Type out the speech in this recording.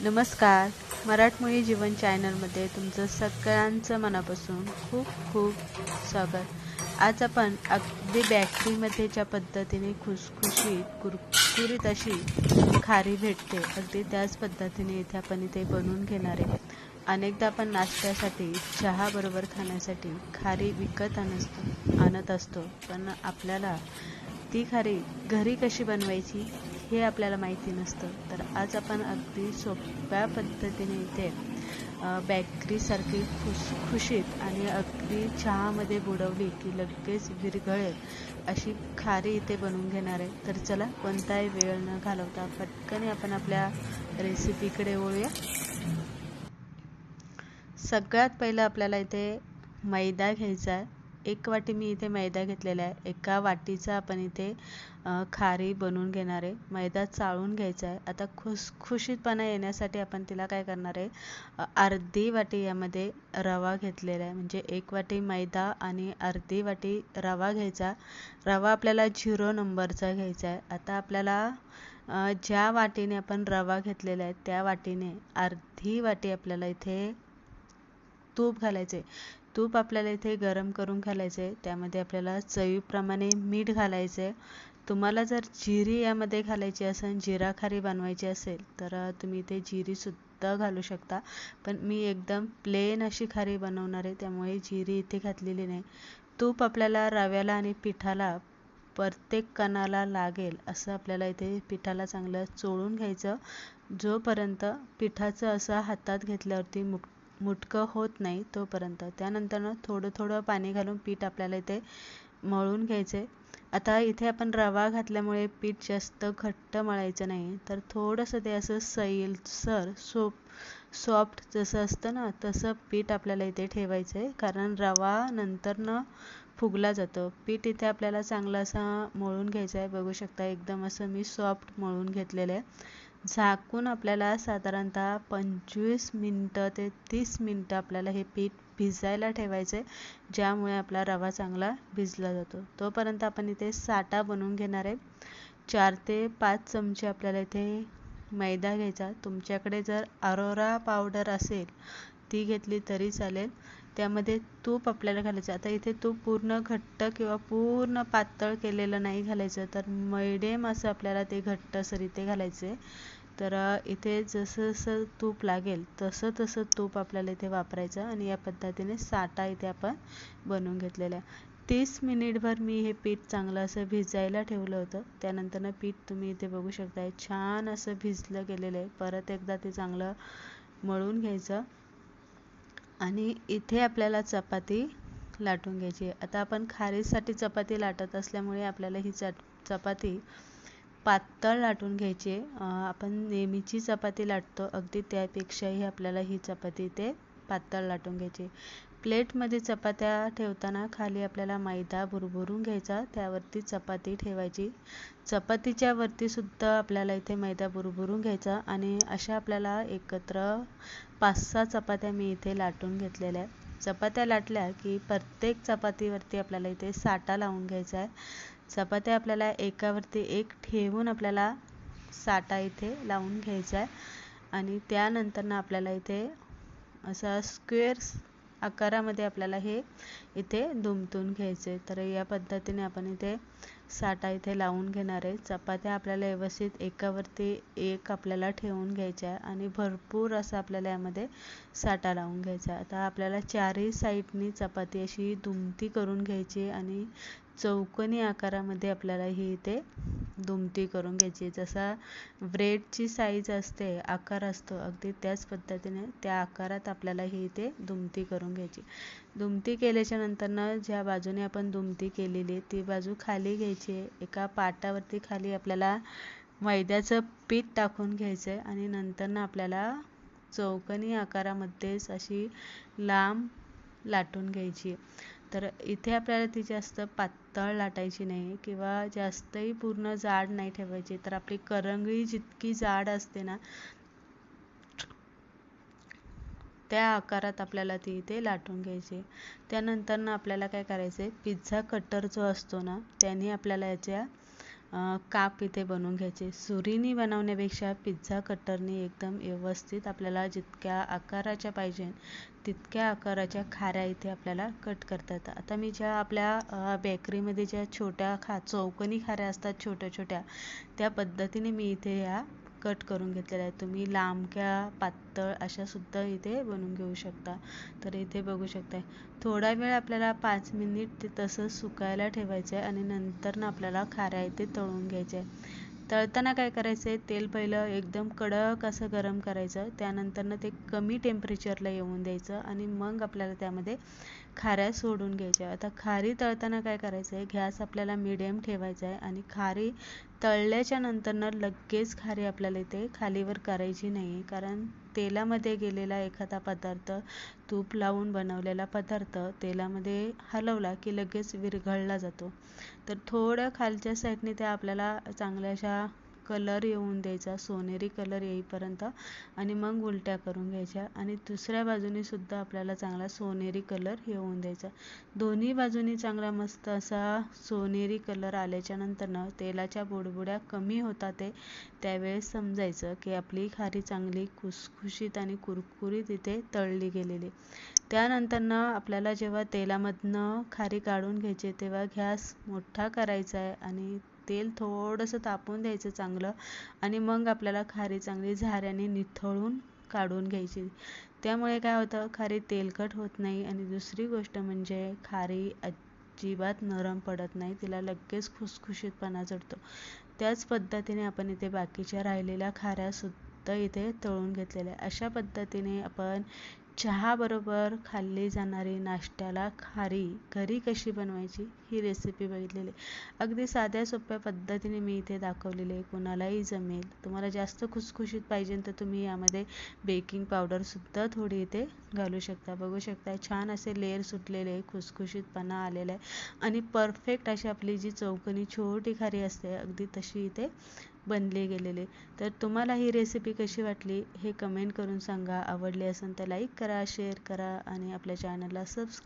नमस्कार. मराठमोळी जीवन चॅनलमध्ये तुमचं सगळ्यांचं मनापासून खूप खूप स्वागत. आज आपण अगदी बॅटरीमध्ये ज्या पद्धतीने खुसखुशीत कुरकुरीत अशी खारी भेटते. अगदी त्याच पद्धतीने इथे आपण इथे बनवून घेणार आहे. अनेकदा आपण नाश्त्यासाठी चहाबरोबर खाण्यासाठी खारी विकत आणत आणत असतो. पण आपल्याला ती खारी घरी कशी बनवायची? हे आपल्याला माहिती नसतं. तर आज आपण अगदी सोप्या पद्धतीने इथे बॅकरीसारखी खुश खुशीत आणि अगदी चहामध्ये बुडवली की लगेच विरघळेल अशी खारी इथे बनवून घेणार आहे. तर चला कोणताही वेळ न घालवता पटकन आपण आपल्या रेसिपीकडे वळूया. सगळ्यात पहिलं आपल्याला इथे मैदा घ्यायचा आहे. एक वाटी मी इथे मैदा घेतलेला आहे. एका वाटीचा आपण इथे खारी बनवून घेणार आहे. मैदा चाळून घ्यायचा आहे. आता खुसखुशीतपणा येण्यासाठी आपण तिला काय करणार आहे? अर्धी वाटी यामध्ये रवा घेतलेला आहे. म्हणजे एक वाटी मैदा आणि अर्धी वाटी रवा घ्यायचा. रवा आपल्याला झिरो नंबरचा घ्यायचा आहे. आता आपल्याला ज्या वाटीने आपण रवा घेतलेला आहे त्या वाटीने अर्धी वाटी आपल्याला इथे तूप घालायचे तूप आपल्याला इथे गरम करून घालायचं आहे त्यामध्ये आपल्याला चवीप्रमाणे मीठ घालायचे आहे तुम्हाला जर जिरी यामध्ये घालायची असेल जिरा खारी बनवायची असेल तर तुम्ही इथे जिरीसुद्धा घालू शकता. पण मी एकदम प्लेन अशी खारी बनवणार आहे त्यामुळे जिरी इथे घातलेली नाही. तूप आपल्याला रव्याला आणि पिठाला प्रत्येक कणाला लागेल असं आपल्याला इथे पिठाला चांगलं चोळून घ्यायचं. जोपर्यंत पिठाचं असं हातात घेतल्यावरती मुक मुटकं होत नाही तोपर्यंत. त्यानंतरनं थोडं थोडं पाणी घालून पीठ आपल्याला इथे मळून घ्यायचे आता इथे आपण रवा घातल्यामुळे पीठ जास्त घट्ट मळायचं नाही. तर थोडंसं ते असं सैलसर सोप सॉफ्ट जसं असतं ना तसं पीठ आपल्याला इथे ठेवायचं आहे कारण रवा नंतरनं फुगला जातो. पीठ इथे आपल्याला चांगलं असं मळून घ्यायचं आहे बघू शकता एकदम असं मी सॉफ्ट मळून घेतलेलं आहे. झाकून आपल्याला साधारणतः पंचवीस मिनटं ते तीस मिनटं आपल्याला हे पीठ भिजायला ठेवायचं आहे ज्यामुळे आपला रवा चांगला भिजला जातो. तोपर्यंत आपण इथे साठा बनवून घेणार आहे. चार ते पाच चमचे आपल्याला इथे मैदा घ्यायचा. तुमच्याकडे जर अरोरा पावडर असेल ती घेतली तरी चालेल. त्यामध्ये तूप आपल्याला घालायचं. आता इथे तूप पूर्ण घट्ट किंवा पूर्ण पातळ केलेलं नाही घालायचं. तर मैडेम असं आपल्याला ते घट्टसर इथे घालायचे. तर इथे जसं जसं तूप लागेल तसं तसं तूप आपल्याला इथे वापरायचं आणि या पद्धतीने साठा इथे आपण बनवून घेतलेला आहे तीस मिनिटभर मी हे पीठ चांगलं असं भिजायला ठेवलं होतं. त्यानंतरनं पीठ तुम्ही इथे बघू शकताय. छान असं भिजलं गेलेलं आहे. परत एकदा ते चांगलं मळून घ्यायचं. आणि इथे आपल्याला चपाती लाटून घ्यायची आहे. आता आपण खारीसाठी चपाती लाटत असल्यामुळे आपल्याला ही चट चपाती पातळ लाटून घ्यायची आहे. आपण नेहमीची चपाती लाटतो. अगदी त्यापेक्षाही आपल्याला ही चपाती इथे पातळ लाटून घ्यायची प्लेटमध्ये चपात्या ठेवताना खाली आपल्याला मैदा भुरभुरून घ्यायचा. त्यावरती चपाती ठेवायची. चपातीच्या वरतीसुद्धा आपल्याला इथे मैदा भुरभुरून घ्यायचा आणि अशा आपल्याला एकत्र पाच सहा चपात्या मी इथे लाटून घेतलेल्या आहेत. चपात्या लाटल्या की प्रत्येक चपातीवरती आपल्याला इथे साठा लावून घ्यायचा आहे. चपात्या आपल्याला एकावरती एक ठेवून आपल्याला साठा इथे लावून घ्यायचा आहे. आणि त्यानंतरनं आपल्याला इथे असा स्क्वेअर्स आकारामध्ये आपल्याला हे इथे दुमतून घ्यायचे तर या पद्धतीने आपण इथे साठा इथे लावून घेणार आहे. चपात्या आपल्याला व्यवस्थित एकावरती एक आपल्याला ठेवून घ्यायच्या आहे आणि भरपूर असं आपल्याला यामध्ये साठा लावून घ्यायचा आहे. आता आपल्याला चारही साईडनी चपाती अशी दुमती करून घ्यायची आणि चौकोनी आकारामध्ये आपल्याला ही इथे दुमटी करून घ्यायची जसा ब्रेडची साईज असते आकार असतो अगदी त्याच पद्धतीने त्या आकारात आपल्याला ही इथे दुमती करून घ्यायची दुमटी केल्याच्या नंतरनं ज्या बाजूने आपण दुमटी केलेली आहे ती बाजू खाली घ्यायची आहे. एका पाटावरती खाली आपल्याला मैद्याचं पीठ टाकून घ्यायचं आहे आणि नंतरनं आपल्याला चौकनी आकारामध्येच अशी लांब लाटून घ्यायची तर इथे आपल्याला ती जास्त पातळ लाटायची नाही किंवा जास्तही पूर्ण जाड नाही ठेवायची. तर आपली करंगळी जितकी जाड असते ना त्या आकारात आपल्याला ती इथे लाटून घ्यायची. त्यानंतरनं आपल्याला काय करायचं आहे पिझ्झा कटर जो असतो ना त्याने आपल्याला याच्या काप इथे बनवून घ्यायचे. सुरीनी बनवण्यापेक्षा पिझ्झा कटरने एकदम व्यवस्थित आपल्याला जितक्या आकाराच्या पाहिजे तितक्या आकाराच्या खाऱ्या इथे आपल्याला कट करतात. आता मी ज्या आपल्या बेकरीमध्ये ज्या छोट्या खा चौकोनी खाऱ्या असतात छोट्या छोट्या त्या पद्धतीने मी इथे या कट करून घेतलेले आहेत तुम्ही लांबक्या पातळ अशा सुद्धा इथे बनवून घेऊ शकता. तर इथे बघू शकताय. थोडा वेळ आपल्याला पाच मिनिट ते तसं सुकायला ठेवायचं आहे आणि नंतर ना आपल्याला खाऱ्या इथे तळून घ्यायचे आहे तळताना काय करायचं आहे तेल पहिलं एकदम कडक असं गरम करायचं. त्यानंतरनं ते कमी टेम्परेचरला येऊन द्यायचं आणि मग आपल्याला त्यामध्ये खाऱ्या सोडून घ्यायच्या. आता खारी तळताना काय करायचं आहे गॅस आपल्याला मिडियम ठेवायचा आहे आणि खारी तळल्याच्या नंतरनं लगेच खारी आपल्याला इथे खालीवर करायची नाही कारण तेलामध्ये गेलेला एखादा पदार्थ तूप लावून बनवलेला पदार्थ तेलामध्ये हलवला की लगेच विरघळला जातो. तर थोडं खालच्या साईडने त्या आपल्याला चांगल्या अशा कलर येऊन द्यायचा सोनेरी कलर येईपर्यंत आणि मग उलट्या करून घ्यायच्या. आणि दुसऱ्या बाजूने सुद्धा आपल्याला चांगला सोनेरी कलर येऊन द्यायचा. दोन्ही बाजूनी चांगला मस्त असा सोनेरी कलर आल्याच्या नंतरनं तेलाच्या बुडबुड्या कमी होतात ते त्यावेळेस समजायचं की आपली खारी चांगली खुसखुशीत आणि कुरकुरीत इथे तळली गेलेली. त्यानंतरनं आपल्याला जेव्हा तेलामधनं खारी काढून घ्यायची तेव्हा गॅस मोठा करायचा आहे आणि तेल थोडंसं तापून द्यायचं चांगलं आणि मग आपल्याला खारी चांगली झाऱ्याने निथळून काढून घ्यायची. त्यामुळे काय होतं खारी तेलकट होत नाही आणि दुसरी गोष्ट म्हणजे खारी अजिबात नरम पडत नाही तिला लगेच खुसखुशीतपणा चढतो. त्याच पद्धतीने आपण इथे बाकीच्या राहिलेल्या खाऱ्यासुद्धा इथे तळून घेतलेल्या अशा पद्धतीने आपण चहाबरोबर खाल्ली जाणारी नाश्त्याला खारी घरी कशी बनवायची ही रेसिपी बघितलेली. अगदी साध्या सोप्या पद्धतीने मी इथे दाखवलेली आहे. कोणालाही जमेल. तुम्हाला जास्त खुसखुशीत पाहिजे तर तुम्ही यामध्ये बेकिंग पावडरसुद्धा थोडी इथे घालू शकता. बघू शकता छान असे लेअर सुटलेले खुसखुशीतपणा आलेला आहे. आणि परफेक्ट अशी आपली जी चौकनी छोटी खारी असते अगदी तशी इथे बनले गेलेले. तर तुम्हाला ही रेसिपी कशी वाटली हे कमेंट करून सांगा. आवडली असेल तर लाईक करा शेअर करा आणि आपल्या चॅनलला सबस्क्राईब